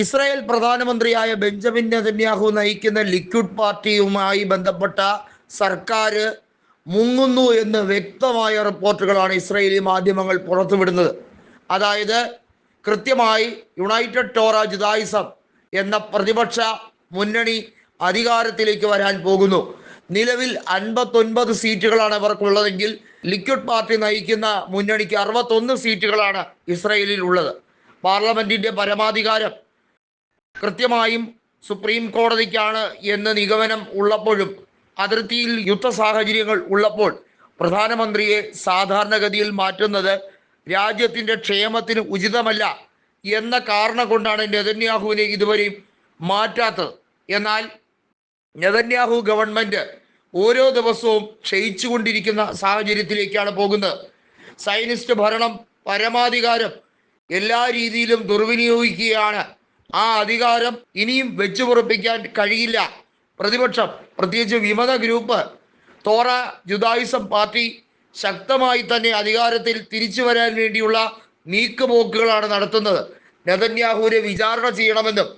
Israel പ്രധാനമന്ത്രിയായ Benjamin Netanyahu നയിക്കുന്ന Likud പാർട്ടിയുമായി ബന്ധപ്പെട്ട സർക്കാർ മുങ്ങുന്നു എന്ന് വ്യക്തമായ റിപ്പോർട്ടുകളാണ് ഇസ്രായേലി മാധ്യമങ്ങൾ പുറത്തുവിടുന്നത്. അതായത് കൃത്യമായി യുണൈറ്റഡ് ടോറ ജുദായിസം എന്ന പ്രതിപക്ഷ മുന്നണി അധികാരത്തിലേക്ക് വരാൻ പോകുന്നു. നിലവിൽ അൻപത്തൊൻപത് സീറ്റുകളാണ് അവർക്കുള്ളതെങ്കിൽ ലിക്വിഡ് പാർട്ടി നയിക്കുന്ന മുന്നണിക്ക് അറുപത്തൊന്ന് സീറ്റുകളാണ് ഇസ്രയേലിൽ ഉള്ളത്. പാർലമെന്റിന്റെ പരമാധികാരം കൃത്യമായും സുപ്രീം കോടതിക്കാണ് എന്ന് നിഗമനം ഉള്ളപ്പോഴും അതിർത്തിയിൽ യുദ്ധ സാഹചര്യങ്ങൾ ഉള്ളപ്പോൾ പ്രധാനമന്ത്രിയെ സാധാരണഗതിയിൽ മാറ്റുന്നത് രാജ്യത്തിന്റെ ക്ഷേമത്തിന് ഉചിതമല്ല എന്ന കാരണം കൊണ്ടാണ് നെതന്യാഹുവിനെ ഇതുവരെയും മാറ്റാത്തത്. എന്നാൽ നെതന്യാഹു ഗവൺമെന്റ് ഓരോ ദിവസവും ക്ഷയിച്ചുകൊണ്ടിരിക്കുന്ന സാഹചര്യത്തിലേക്കാണ് പോകുന്നത്. സൈനിസ്റ്റ് ഭരണം പരമാധികാരം എല്ലാ രീതിയിലും ദുർവിനിയോഗിക്കുകയാണ് ആ അധികാരം ഇനിയും വെച്ചുപുറപ്പിക്കാൻ കഴിയില്ല. പ്രതിപക്ഷം പ്രത്യേകിച്ച് വിമത ഗ്രൂപ്പ് തോറ ജുദായിസം പാർട്ടി ശക്തമായി തന്നെ അധികാരത്തിൽ തിരിച്ചു വരാൻ വേണ്ടിയുള്ള നീക്കുപോക്കുകളാണ് നടത്തുന്നത്. നെതന്യാഹുവിനെ വിചാരണ ചെയ്യണമെന്നും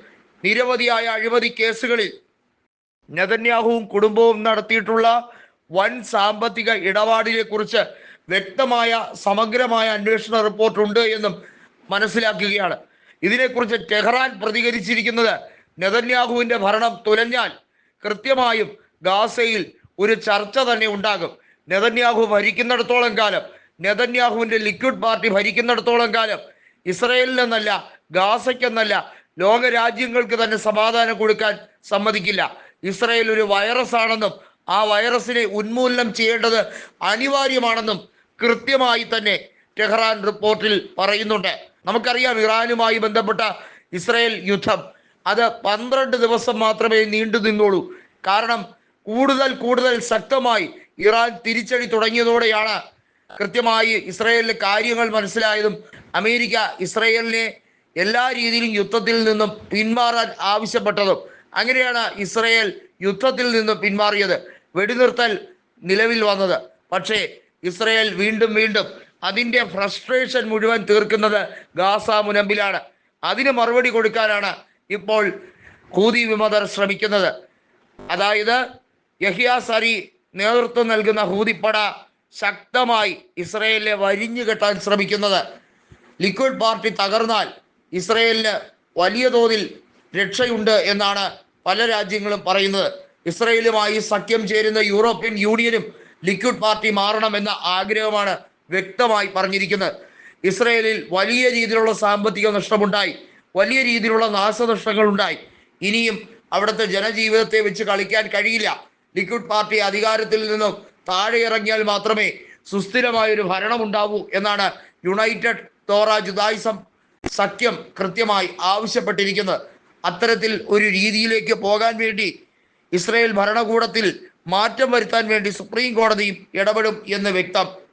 നിരവധിയായ അഴിമതി കേസുകളിൽ നെതന്യാഹുവും കുടുംബവും നടത്തിയിട്ടുള്ള വൻ സാമ്പത്തിക ഇടപാടിനെ കുറിച്ച് വ്യക്തമായ സമഗ്രമായ അന്വേഷണ റിപ്പോർട്ട് ഉണ്ട് എന്നും മനസ്സിലാക്കുകയാണ്. ഇതിനെക്കുറിച്ച് ടെഹ്റാൻ പ്രതികരിച്ചിരിക്കുന്നത് നെതന്യാഹുവിന്റെ ഭരണം തുലഞ്ഞാൽ കൃത്യമായും ഗാസയിൽ ഒരു ചർച്ച തന്നെ ഉണ്ടാകും. നെതന്യാഹു ഭരിക്കുന്നിടത്തോളം കാലം നെതന്യാഹുവിന്റെ ലിക്വിഡ് പാർട്ടി ഭരിക്കുന്നിടത്തോളം കാലം ഇസ്രയേലിനെന്നല്ല ഗാസയ്ക്കെന്നല്ല ലോകരാജ്യങ്ങൾക്ക് തന്നെ സമാധാനം കൊടുക്കാൻ സമ്മതിക്കില്ല. ഇസ്രയേൽ ഒരു വൈറസ് ആണെന്നും ആ വൈറസിനെ ഉന്മൂലനം ചെയ്യേണ്ടത് അനിവാര്യമാണെന്നും കൃത്യമായി തന്നെ ടെഹ്റാൻ റിപ്പോർട്ടിൽ പറയുന്നുണ്ട്. നമുക്കറിയാം ഇറാനുമായി ബന്ധപ്പെട്ട ഇസ്രയേൽ യുദ്ധം. അത് പന്ത്രണ്ട് ദിവസം മാത്രമേ നീണ്ടു നിന്നുള്ളൂ. കാരണം കൂടുതൽ കൂടുതൽ ശക്തമായി ഇറാൻ തിരിച്ചടി തുടങ്ങിയതോടെയാണ് കൃത്യമായി ഇസ്രയേലിലെ കാര്യങ്ങൾ മനസ്സിലായതും അമേരിക്ക ഇസ്രയേലിനെ എല്ലാ രീതിയിലും യുദ്ധത്തിൽ നിന്നും പിന്മാറാൻ ആവശ്യപ്പെട്ടതും. അങ്ങനെയാണ് ഇസ്രയേൽ യുദ്ധത്തിൽ നിന്നും പിന്മാറിയത്. വെടിനിർത്തൽ നിലവിൽ വന്നത്. പക്ഷേ ഇസ്രയേൽ വീണ്ടും വീണ്ടും അതിന്റെ ഫ്രസ്ട്രേഷൻ മുഴുവൻ തീർക്കുന്നത് ഗാസ മുനമ്പിലാണ്. അതിന് മറുപടി കൊടുക്കാനാണ് ഇപ്പോൾ ഹൂതി വിമതർ ശ്രമിക്കുന്നത്. അതായത് യഹിയ സരി നേതൃത്വം നൽകുന്ന ഹൂതിപ്പട ശക്തമായി ഇസ്രയേലിനെ വരിഞ്ഞു കെട്ടാൻ ശ്രമിക്കുന്നത്. ലിക്വിഡ് പാർട്ടി തകർന്നാൽ ഇസ്രയേലിന് വലിയ തോതിൽ രക്ഷയുണ്ട് എന്നാണ് പല രാജ്യങ്ങളും പറയുന്നത്. ഇസ്രയേലുമായി സഖ്യം ചേരുന്ന യൂറോപ്യൻ യൂണിയനും ലിക്വിഡ് പാർട്ടി മാറണമെന്ന ആഗ്രഹമാണ് വ്യക്തമായി പറഞ്ഞിരിക്കുന്നത്. ഇസ്രയേലിൽ വലിയ രീതിയിലുള്ള സാമ്പത്തിക നഷ്ടമുണ്ടായി. വലിയ രീതിയിലുള്ള നാശനഷ്ടങ്ങൾ ഉണ്ടായി ഇനിയും അവിടുത്തെ ജനജീവിതത്തെ വെച്ച് കളിക്കാൻ കഴിയില്ല. ലിക്വിഡ് പാർട്ടി അധികാരത്തിൽ നിന്നും താഴെ ഇറങ്ങിയാൽ മാത്രമേ സുസ്ഥിരമായ ഒരു ഭരണം ഉണ്ടാവൂ എന്നാണ് യുണൈറ്റഡ് തോറ ജുദായിസം സഖ്യം കൃത്യമായി ആവശ്യപ്പെട്ടിരിക്കുന്നത്. അത്തരത്തിൽ ഒരു രീതിയിലേക്ക് പോകാൻ വേണ്ടി ഇസ്രയേൽ ഭരണകൂടത്തിൽ മാറ്റം വരുത്താൻ വേണ്ടി സുപ്രീം കോടതിയും ഇടപെടും എന്ന് വ്യക്തം.